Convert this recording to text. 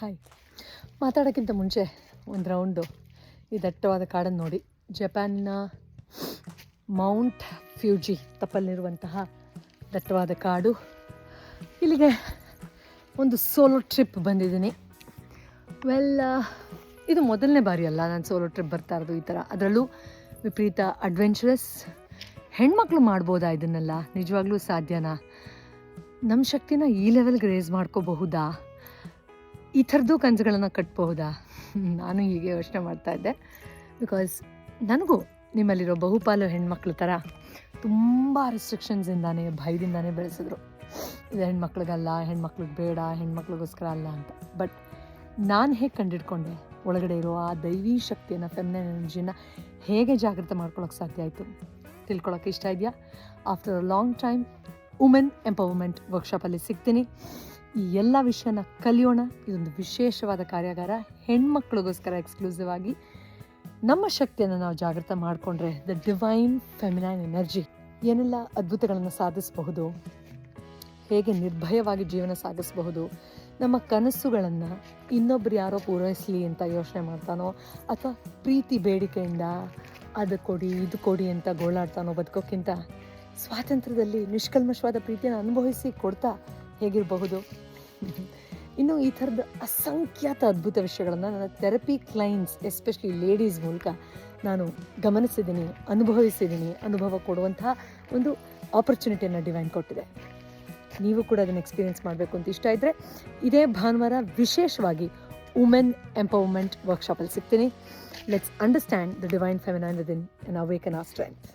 Hi. ಮಾತಾಡೋಕ್ಕಿಂತ ಮುಂಚೆ ಒಂದು round ಈ ದಟ್ಟವಾದ ಕಾಡನ್ನು ನೋಡಿ. ಜಪಾನ್ನ ಮೌಂಟ್ ಫ್ಯೂಜಿ ತಪ್ಪಲ್ಲಿರುವಂತಹ ದಟ್ಟವಾದ ಕಾಡು. ಇಲ್ಲಿಗೆ ಒಂದು ಸೋಲೋ ಟ್ರಿಪ್ ಬಂದಿದ್ದೀನಿ. ವೆಲ್ ಇದು ಮೊದಲನೇ ಬಾರಿ ಅಲ್ಲ ನಾನು ಸೋಲೋ ಟ್ರಿಪ್ ಬರ್ತಾ ಇರೋದು ಈ ಥರ ಅದರಲ್ಲೂ ವಿಪರೀತ ಅಡ್ವೆಂಚರಸ್ ಹೆಣ್ಮಕ್ಳು ಮಾಡ್ಬೋದಾ ಇದನ್ನೆಲ್ಲ? ನಿಜವಾಗ್ಲೂ ಸಾಧ್ಯನಾ? ನಮ್ಮ ಶಕ್ತಿನ ಈ ಲೆವೆಲ್ಗೆ ರೇಸ್ ಮಾಡ್ಕೋಬಹುದಾ? ಈ ಥರದ್ದು ಕನಸುಗಳನ್ನು ಕಟ್ಬಹುದಾ? ನಾನು ಹೀಗೆ ಯೋಚನೆ ಮಾಡ್ತಾ ಇದ್ದೆ. ಬಿಕಾಸ್ ನನಗೂ ನಿಮ್ಮಲ್ಲಿರೋ ಬಹುಪಾಲು ಹೆಣ್ಮಕ್ಳ ಥರ ತುಂಬ ರೆಸ್ಟ್ರಿಕ್ಷನ್ಸಿಂದಾನೇ ಭಯದಿಂದಾನೇ ಬೆಳೆಸಿದ್ರು. ಇದು ಹೆಣ್ಮಕ್ಳಿಗಲ್ಲ, ಹೆಣ್ಮಕ್ಳಿಗೆ ಬೇಡ, ಹೆಣ್ಮಕ್ಳಿಗೋಸ್ಕರ ಅಲ್ಲ ಅಂತ. ಬಟ್ ನಾನು ಹೇಗೆ ಕಂಡಿಡ್ಕೊಂಡೆ? ಒಳಗಡೆ ಇರೋ ಆ ದೈವಿ ಶಕ್ತಿಯನ್ನು ಫೆಮಿನೈನ್ ಎನರ್ಜಿನ ಹೇಗೆ ಜಾಗೃತ ಮಾಡ್ಕೊಳಕ್ಕೆ ಸಾಧ್ಯ ಆಯಿತು? ತಿಳ್ಕೊಳ್ಳೋಕೆ ಇಷ್ಟ ಇದೆಯಾ? After a long time women empowerment ವರ್ಕ್ಶಾಪಲ್ಲಿ ಸಿಗ್ತೀನಿ. ಈ ಎಲ್ಲ ವಿಷಯನ ಕಲಿಯೋಣ. ಇದೊಂದು ವಿಶೇಷವಾದ ಕಾರ್ಯಾಗಾರ. ಹೆಣ್ಮಕ್ಳಿಗೋಸ್ಕರ ಎಕ್ಸ್ಕ್ಲೂಸಿವ್ ಆಗಿ ನಮ್ಮ ಶಕ್ತಿಯನ್ನು ನಾವು ಜಾಗೃತ ಮಾಡಿಕೊಂಡ್ರೆ ದ ಡಿವೈನ್ ಫೆಮಿನೈನ್ ಎನರ್ಜಿ ಏನೆಲ್ಲ ಅದ್ಭುತಗಳನ್ನು ಸಾಧಿಸಬಹುದು? ಹೇಗೆ ನಿರ್ಭಯವಾಗಿ ಜೀವನ ಸಾಗಿಸಬಹುದು ನಮ್ಮ ಕನಸುಗಳನ್ನು ಇನ್ನೊಬ್ರು ಯಾರೋ ಪೂರೈಸಲಿ ಅಂತ ಯೋಚನೆ ಮಾಡ್ತಾನೋ? ಅಥವಾ ಪ್ರೀತಿ ಬೇಡಿಕೆಯಿಂದ ಅದು ಕೊಡಿ, ಇದು ಕೊಡಿ ಅಂತ ಗೋಳಾಡ್ತಾನೋ ಬದುಕೋಕ್ಕಿಂತ? ಸ್ವಾತಂತ್ರ್ಯದಲ್ಲಿ ನಿಷ್ಕಲ್ಮಶವಾದ ಪ್ರೀತಿಯನ್ನು ಅನುಭವಿಸಿ ಕೊಡ್ತಾ ಹೇಗಿರಬಹುದು? ಇನ್ನು ಈ ಥರದ ಅಸಂಖ್ಯಾತ ಅದ್ಭುತ ವಿಷಯಗಳನ್ನು ನನ್ನ ಥೆರಪಿ ಕ್ಲೈಂಟ್ಸ್ ಎಸ್ಪೆಷಲಿ ಲೇಡೀಸ್ ಮೂಲಕ ನಾನು ಗಮನಿಸಿದ್ದೀನಿ, ಅನುಭವಿಸಿದ್ದೀನಿ, ಅನುಭವ ಕೊಡುವಂತಹ ಒಂದು ಆಪರ್ಚುನಿಟಿಯನ್ನು ಡಿವೈನ್ ಕೊಟ್ಟಿದೆ. ನೀವು ಕೂಡ ಅದನ್ನು ಎಕ್ಸ್ಪೀರಿಯೆನ್ಸ್ ಮಾಡಬೇಕು ಅಂತ ಇಷ್ಟ ಇದ್ದರೆ ಇದೇ ಭಾನುವಾರ ವಿಶೇಷವಾಗಿ ವುಮೆನ್ ಎಂಪವರ್ಮೆಂಟ್ ವರ್ಕ್ಶಾಪಲ್ಲಿ ಸಿಗ್ತೀನಿ. Let's understand the divine feminine within and awaken our strength